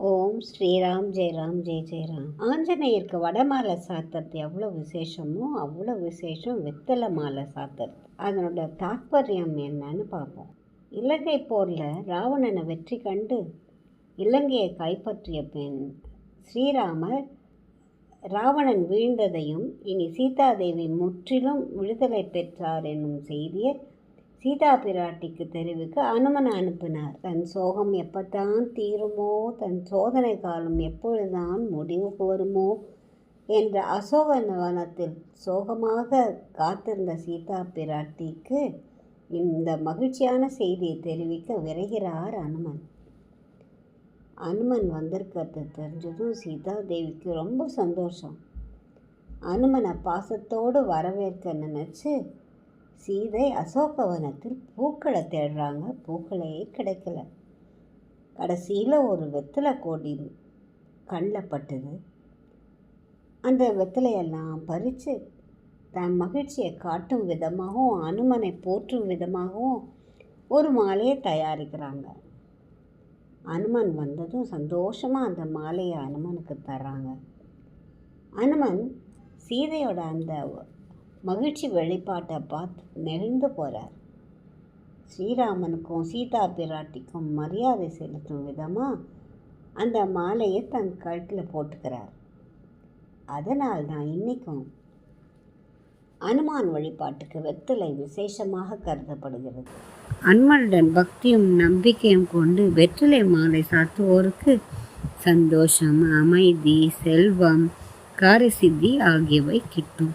ஓம் ஸ்ரீராம் ஜெயராம் ஜெய் ஜெயராம் ஆஞ்சநேயருக்கு வடமாலை சாத்துறது எவ்வளோ விசேஷமோ அவ்வளோ விசேஷம் வெத்தலை மாலை சாத்துறது அதனோட தாற்பயம் என்னன்னு பார்ப்போம். இலங்கை போரில் ராவணனை வெற்றி கண்டு இலங்கையை கைப்பற்றிய பின் ஸ்ரீராமர் ராவணன் வீழ்ந்ததையும் இனி சீதாதேவி முற்றிலும் விடுதலை பெற்றார் என்னும் செய்தியை சீதா பிராட்டிக்கு தெரிவிக்க அனுமன் அனுப்பினார். தன் சோகம் எப்பத்தான் தீருமோ தன் சோதனை காலம் எப்பொழுதுதான் முடிவுக்கு வருமோ என்ற அசோகவனத்தில் சோகமாக காத்திருந்த சீதா பிராட்டிக்கு இந்த மகிழ்ச்சியான செய்தியை தெரிவிக்க விரைகிறார் அனுமன். அனுமன் வந்திருக்கிறது தெரிஞ்சதும் சீதா தேவிக்கு ரொம்ப சந்தோஷம். அனுமனை பாசத்தோடு வரவேற்க நினச்சி சீதை அசோகவனத்தில் பூக்களை தேடுறாங்க. பூக்களே கிடைக்கல. கடைசியில் ஒரு வெத்தலை கோடி கள்ளப்பட்டது அந்த வெத்தலையெல்லாம் பறித்து தன் மகிழ்ச்சியை காட்டும் விதமாகவும் அனுமனை போற்றும் விதமாகவும் ஒரு மாலையை தயாரிக்கிறாங்க. அனுமன் வந்ததும் சந்தோஷமாக அந்த மாலையை அனுமனுக்கு தர்றாங்க. அனுமன் சீதையோட அந்த மகிழ்ச்சி வெளிப்பாட்டை பார்த்து நெகிழ்ந்து போகிறார் ஸ்ரீராமனுக்கும் சீதா பிராட்டிக்கும் மரியாதை செலுத்தும் விதமாக அந்த மாலையை தன் கழுத்தில் போட்டுக்கிறார். அதனால் தான் இன்றைக்கும் அனுமான் வழிபாட்டுக்கு வெத்தலை விசேஷமாக கருதப்படுகிறது. அன்மனுடன் பக்தியும் நம்பிக்கையும் கொண்டு வெற்றிலை மாலை சாத்துவோருக்கு சந்தோஷம் அமைதி செல்வம் காரசித்தி ஆகியவை கிட்டும்.